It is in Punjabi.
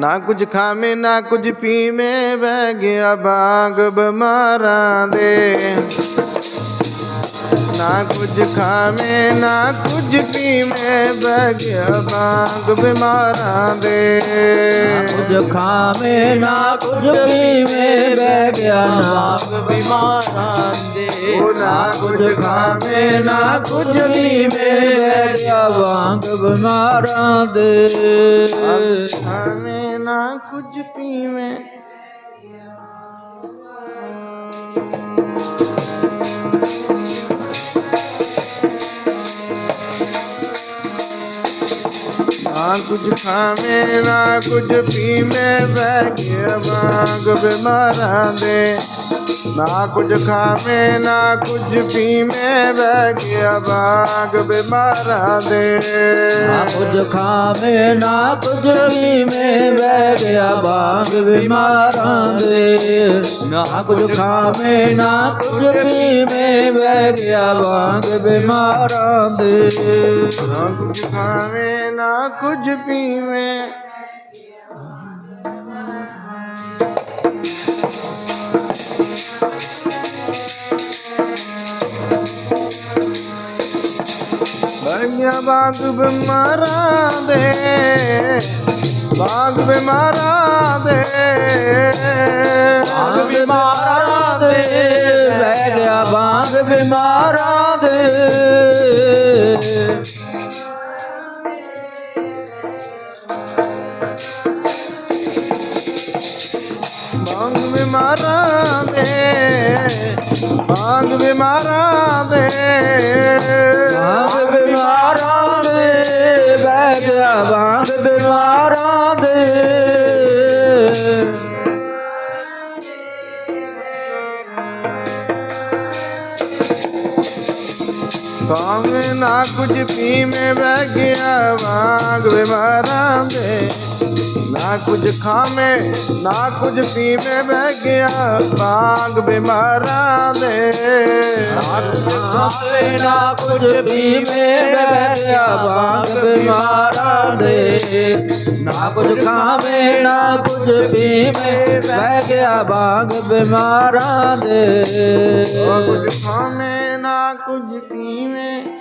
ना कुछ खामे ना कुछ पीमे बह गया बाग बमारा दे। ना कुछ खामे ना कुछ पीमे बह गया बाग बीमारा दे। कुछ खामे ना कुछ पी में बह गया बाग बीमारा दे। ना कुछ खामे ना कुछ पीमे बह गया बाग बीमारा दे। ਨਾ ਕੁਝ ਪੀਵੇਂ। ਨਾ ਕੁਝ ਖਾਵੇਂ ਨਾ ਕੁਝ ਪੀਵੇਂ ਬਹਿ ਗਿਆ ਵਾਂਗ ਬਿਮਾਰਾਂ ਦੇ। ਨਾ ਕੁਝ ਖਾਵੇਂ ਨਾ ਕੁਝ ਪੀਵੇਂ ਬਹਿ ਗਿਆ ਵਾਂਗ ਬਿਮਾਰਾਂ ਦੇ। ਨਾ ਕੁਝ ਖਾਵੇਂ ਨਾ ਕੁਝ ਪੀਵੇਂ ਬਹਿ ਗਿਆ ਵਾਂਗ ਬਿਮਾਰਾਂ ਦੇ। ਨਾ ਕੁਝ ਖਾਵੇਂ ਨਾ ਕੁਝ ਪੀਵੇਂ ਬਹਿ ਗਿਆ ਵਾਂਗ ਬਿਮਾਰਾਂ ਦੇ। ਨਾ ਕੁਝ ਖਾਵੇਂ ਨਾ ਕੁਝ ਪੀਵੇਂ। आया बागब मारा दे बागब मारा दे बागब मारा दे ले गया बागब मारा दे बागब मारा दे बागब मारा दे ਬਹਿ ਗਿਆ ਬਾਗ ਬਿਮਾਰਾਂ ਦੇ। ਭਾਵੇਂ ਨਾ ਕੁਝ ਪੀਵੇਂ ਬਹਿ ਗਿਆ ਵਾਂਗ ਬਿਮਾਰਾਂ ਦੇ। ਕੁਝ ਖਾਵੇਂ ਨਾ ਕੁਝ ਪੀਵੇਂ ਬਹਿ ਗਿਆ ਵਾਂਗ ਬਿਮਾਰਾਂ ਦੇ। ਖਾਵੇ ਨਾ ਕੁਝ ਪੀਵੇ ਬਹਿ ਗਿਆ ਬਾਗ ਬਿਮਾਰਾਂ ਦੇ। ਨਾ ਕੁਝ ਖਾਵੇ ਨਾ ਕੁਝ ਪੀਵੇ ਬਹਿ ਗਿਆ ਬਾਗ ਬਿਮਾਰਾਂ ਦੇ। ਨਾ ਕੁਝ ਖਾਵੇਂ ਨਾ ਕੁਝ ਪੀਵੇਂ।